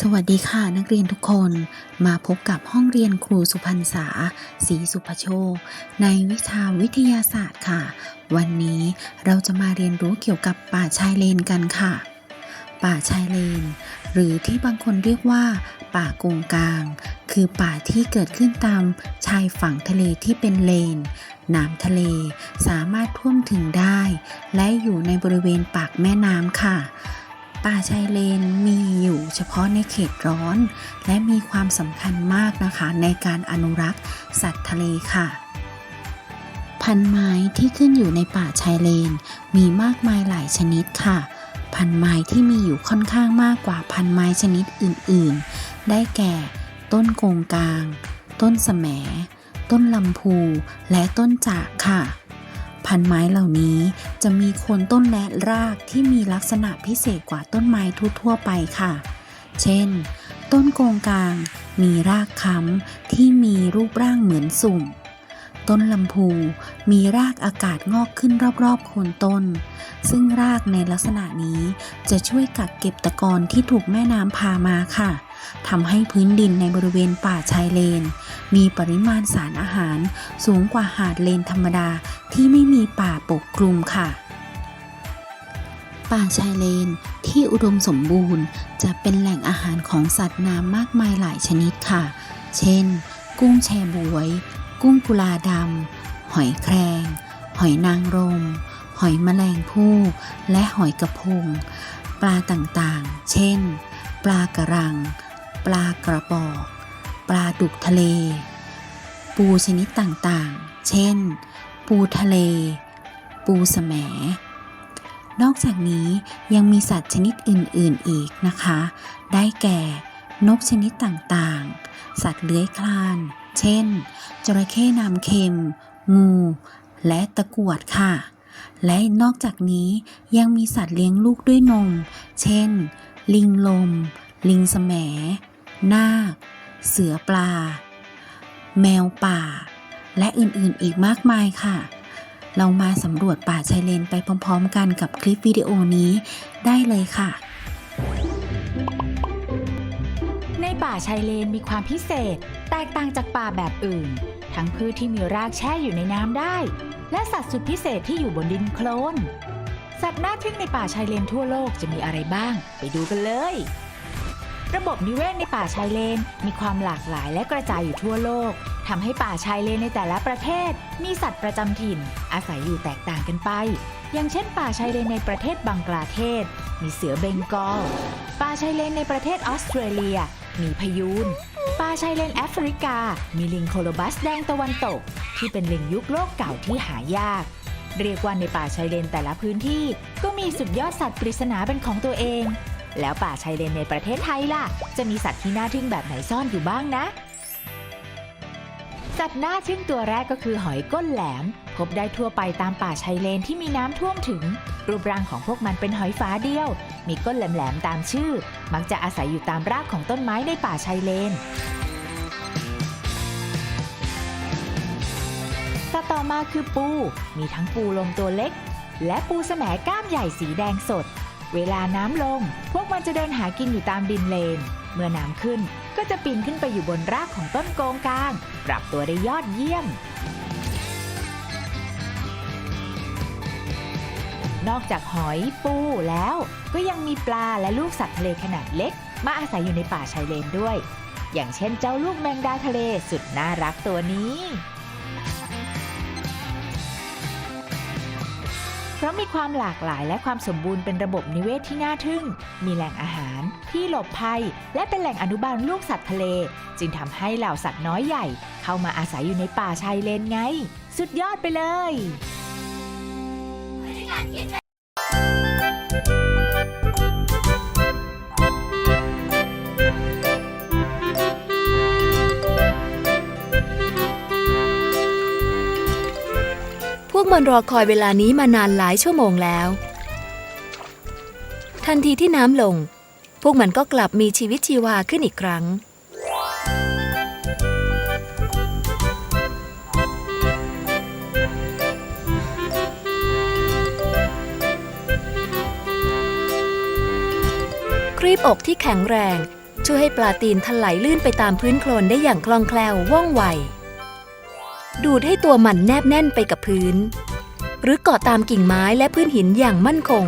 สวัสดีค่ะนักเรียนทุกคนมาพบกับห้องเรียนครูสุพรรษาศรีสุภโชค ในวิชาวิทยาศาสตร์ค่ะ วันนี้เราจะมาเรียนรู้เกี่ยวกับป่าชายเลนกันค่ะ ป่าชายเลน หรือที่บางคนเรียกว่า ป่าโกงกลาง คือป่าที่เกิดขึ้นตามชายฝั่งทะเลที่เป็นเลนน้ำทะเลสามารถท่วมถึงได้ และอยู่ในบริเวณปากแม่น้ำค่ะ ป่าชายเลนมีอยู่เฉพาะในเขตร้อน และมีความสำคัญมากนะคะ ในการอนุรักษ์สัตว์ทะเลค่ะ พันไม้ที่ขึ้นอยู่ในป่าชายเลน มีมากมายหลายชนิดค่ะ พันไม้ที่มีอยู่ค่อนข้างมากกว่าพันไม้ชนิดอื่น ๆ ได้แก่ ต้นโกงกลาง ต้นแสมต้นลำพู และต้นจากค่ะ พันไม้เหล่านี้จะมีโคนต้นและรากที่มีลักษณะพิเศษกว่าต้นไม้ทั่วๆไปค่ะ เช่น ต้นโกงกลาง มีรากค้ำที่มีรูปร่างเหมือนสุ่ม ต้นลำพูมีรากอากาศงอกขึ้นรอบๆโคนต้น ซึ่งรากในลักษณะนี้จะช่วยกักเก็บตะกอนที่ถูกแม่น้ำพามาค่ะ ทำให้พื้นดินในบริเวณป่าชายเลน มีปริมาณสารอาหารสูงกว่าหาดเลนธรรมดาที่ไม่มีป่าปกคลุมค่ะ ป่าชายเลนที่อุดมสมบูรณ์ จะเป็นแหล่งอาหารของสัตว์น้ำมากมายหลายชนิดค่ะ เช่น กุ้งแชบวย กุ้งกุลาดำหอยแครง หอยนางรม หอยแมลงภู่และหอยกระพง ปลาต่างๆ เช่น ปลากระรัง ปลากระบอก ปลาดุกทะเล ปูชนิดต่างๆ เช่น ปูทะเล ปูแสมนอกจากนี้ยังมีสัตว์ชนิดอื่นๆอีกนะคะ ได้แก่ นกชนิดต่างๆ สัตว์เลื้อยคลาน เช่น จระเข้น้ำเค็ม งู และตะกรวดค่ะ และนอกจากนี้ยังมีสัตว์เลี้ยงลูกด้วยนม เช่น ลิงลม ลิงแสม นาค เสือปลา แมวป่า และอื่นๆอีกมากมายค่ะ เรามาสำรวจป่าชายเลนไปพร้อมๆ กันกับคลิปวิดีโอนี้ได้เลยค่ะ ในป่าชายเลนมีความพิเศษ แตกต่างจากป่าแบบอื่น ทั้งพืชที่มีรากแช่อยู่ในน้ำได้ และสัตว์สุดพิเศษที่อยู่บนดินโคลนสัตว์น่าทึ่งในป่าชายเลนทั่วโลกจะมีอะไรบ้าง ไปดูกันเลย ระบบนิเวศในป่าชายเลน มีความหลากหลายและกระจายอยู่ทั่วโลกทำให้ป่าชายเลนในแต่ละประเทศ มีสัตว์ประจำถิ่น อาศัยอยู่แตกต่างกันไป อย่างเช่น ป่าชายเลนในประเทศบังกลาเทศ มีเสือเบงกอล ป่าชายเลนในประเทศออสเตรเลีย มีพยูน ป่าชายเลนแอฟริกา มีลิงโคโลบัสแดงตะวันตก ที่เป็นลิงยุคโลกเก่าที่หายาก เรียกว่าในป่าชายเลนแต่ละพื้นที่ ก็มีสุดยอดสัตว์ปริศนาเป็นของตัวเอง แล้วป่าชายเลนในประเทศไทยล่ะ จะมีสัตว์ที่น่าทึ่งแบบไหนซ่อนอยู่บ้างนะ สัตว์น่าทึ่งตัวแรกก็คือหอยก้นแหลม พบได้ทั่วไปตามป่าชายเลนที่มีน้ำท่วมถึง รูปร่างของพวกมันเป็นหอยฝาเดียว มีก้นแหลมๆตามชื่อ มักจะอาศัยอยู่ตามรากของต้นไม้ในป่าชายเลนสัตว์ต่อมาคือปู มีทั้งปูลมตัวเล็ก และปูแสมก้ามใหญ่สีแดงสด เวลาน้ำลง พวกมันจะเดินหากินอยู่ตามดินเลน เมื่อน้ำขึ้นก็จะปีนขึ้นไปอยู่บนรากของต้นโกงกลาง ปรับตัวได้ยอดเยี่ยม นอกจากหอยปูแล้วก็ยังมีปลาและลูกสัตว์ทะเลขนาดเล็ก มาอาศัยอยู่ในป่าชายเลนด้วย อย่างเช่นเจ้าลูกแมงดาทะเลสุดน่ารักตัวนี้ ราะมีความหลากหลายและความสมบูรณ์เป็นระบบนิเวศที่น่าทึ่ง มีแหล่งอาหาร ที่หลบภัย และเป็นแหล่งอนุบาลลูกสัตว์ทะเล จึงทำให้เหล่าสัตว์น้อยใหญ่ เข้ามาอาศัยอยู่ในป่าชายเลนไง สุดยอดไปเลย มันรอคอยเวลานี้มานานหลายชั่วโมงแล้ว ทันทีที่น้ำลง พวกมันก็กลับมีชีวิตชีวาขึ้นอีกครั้ง ครีบอกที่แข็งแรง ช่วยให้ปลาตีนถลายลื่นไปตามพื้นโคลนได้อย่างคล่องแคล่วว่องไว ดูดให้ตัวมันแนบแน่นไปกับพื้น หรือเกาะตามกิ่งไม้และพื้นหินอย่างมั่นคง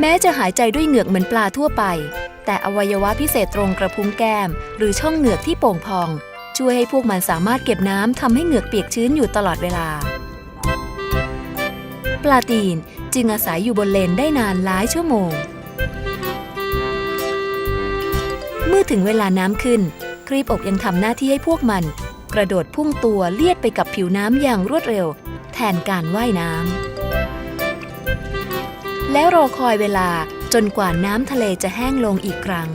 แม้จะหายใจด้วยเหงือกเหมือนปลาทั่วไป แต่อวัยวะพิเศษตรงกระพุ้งแก้ม หรือช่องเหงือกที่โป่งพอง ช่วยให้พวกมันสามารถเก็บน้ำทำให้เหงือกเปียกชื้นอยู่ตลอดเวลา ปลาตีนจึงอาศัยอยู่บนเลนได้นานหลายชั่วโมง มื่อถึงเวลาน้ำขึ้น ครีบอกยังทำหน้าที่ให้พวกมัน กระโดดพุ่งตัวเลียดไปกับผิวน้ำอย่างรวดเร็ว แทนการว่ายน้ำแล้วรอคอยเวลาจนกว่าน้ำทะเลจะแห้งลงอีกครั้ง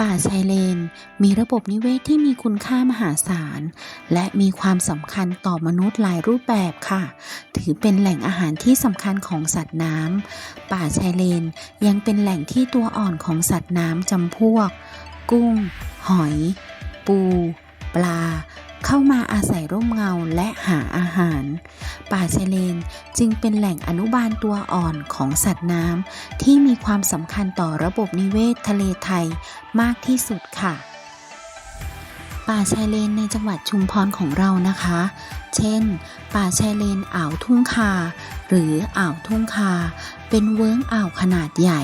ป่าชายเลน มีระบบนิเวศที่มีคุณค่ามหาศาล และมีความสำคัญต่อมนุษย์หลายรูปแบบค่ะ ถือเป็นแหล่งอาหารที่สำคัญของสัตว์น้ำป่าชายเลนยังเป็นแหล่งที่ตัวอ่อนของสัตว์น้ำจำพวก กุ้ง หอย ปู ปลา เข้ามาอาศัยร่มเงาและหาอาหาร ป่าชายเลนจึงเป็นแหล่งอนุบาลตัวอ่อนของสัตว์น้ำที่มีความสำคัญต่อระบบนิเวศทะเลไทยมากที่สุดค่ะ ป่าชายเลนในจังหวัดชุมพรของเรานะคะ เช่น ป่าชายเลนอ่าวทุ่งคา หรืออ่าวทุ่งคา เป็นเวิ้งอ่าวขนาดใหญ่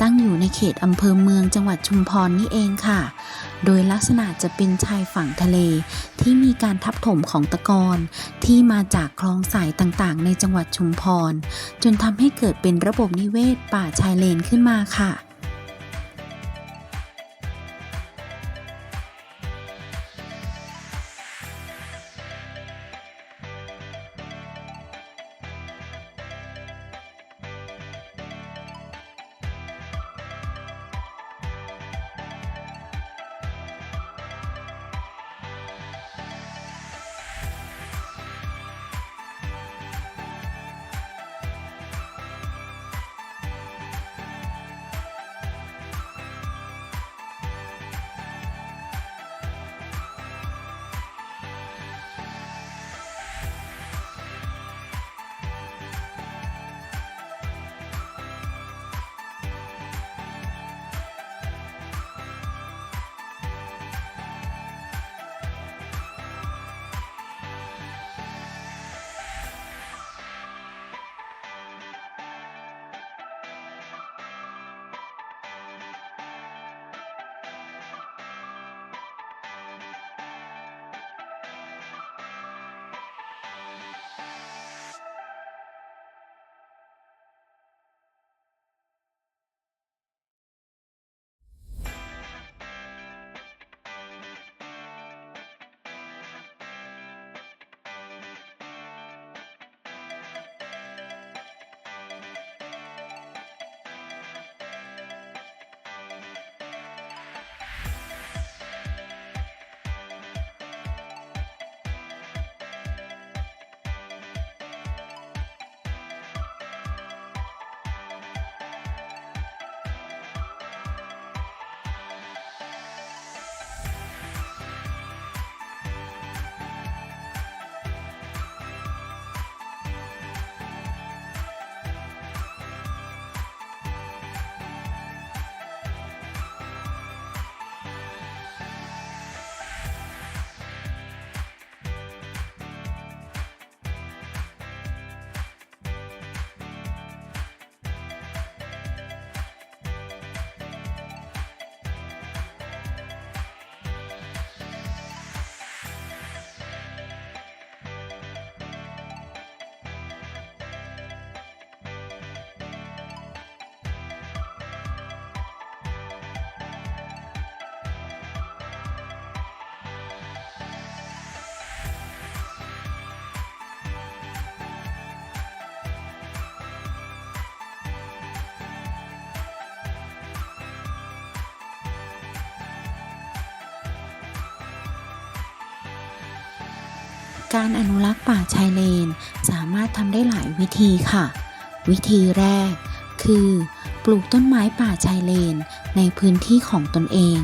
ตั้งอยู่ในเขตอำเภอเมืองจังหวัดชุมพรนี่เองค่ะ โดยลักษณะจะเป็นชายฝั่งทะเล ที่มีการทับถมของตะกอนที่มาจากคลองสายต่างๆ ในจังหวัดชุมพร จนทำให้เกิดเป็นระบบนิเวศป่าชายเลนขึ้นมาค่ะ การอนุรักษ์ป่าชายเลน สามารถทำได้หลายวิธีค่ะ วิธีแรก คือ ปลูกต้นไม้ป่าชายเลน ในพื้นที่ของตนเอง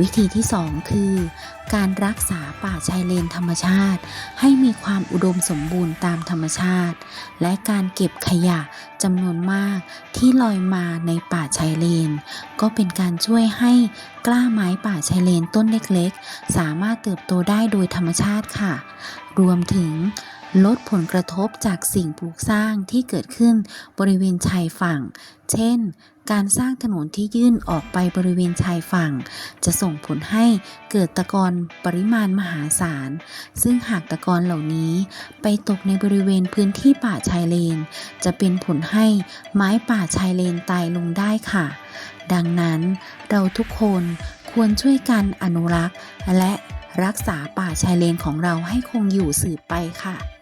วิธีที่ 2 คือ การรักษาป่าชายเลนธรรมชาติ ให้มีความอุดมสมบูรณ์ตามธรรมชาติ และการเก็บขยะจำนวนมากที่ลอยมาในป่าชายเลน ก็เป็นการช่วยให้กล้าไม้ป่าชายเลนต้นเล็กๆ สามารถเติบโตได้โดยธรรมชาติค่ะ รวมถึงลดผลกระทบจากสิ่งปลูกสร้างที่เกิดขึ้นบริเวณชายฝั่ง เช่น การสร้างถนนที่ยื่นออกไปบริเวณชายฝั่ง จะส่งผลให้เกิดตะกอนปริมาณมหาศาล ซึ่งหากตะกอนเหล่านี้ไปตกในบริเวณพื้นที่ป่าชายเลน จะเป็นผลให้ไม้ป่าชายเลนตายลงได้ค่ะ ดังนั้นเราทุกคนควรช่วยกันอนุรักษ์ และรักษาป่าชายเลนของเราให้คงอยู่สืบไปค่ะ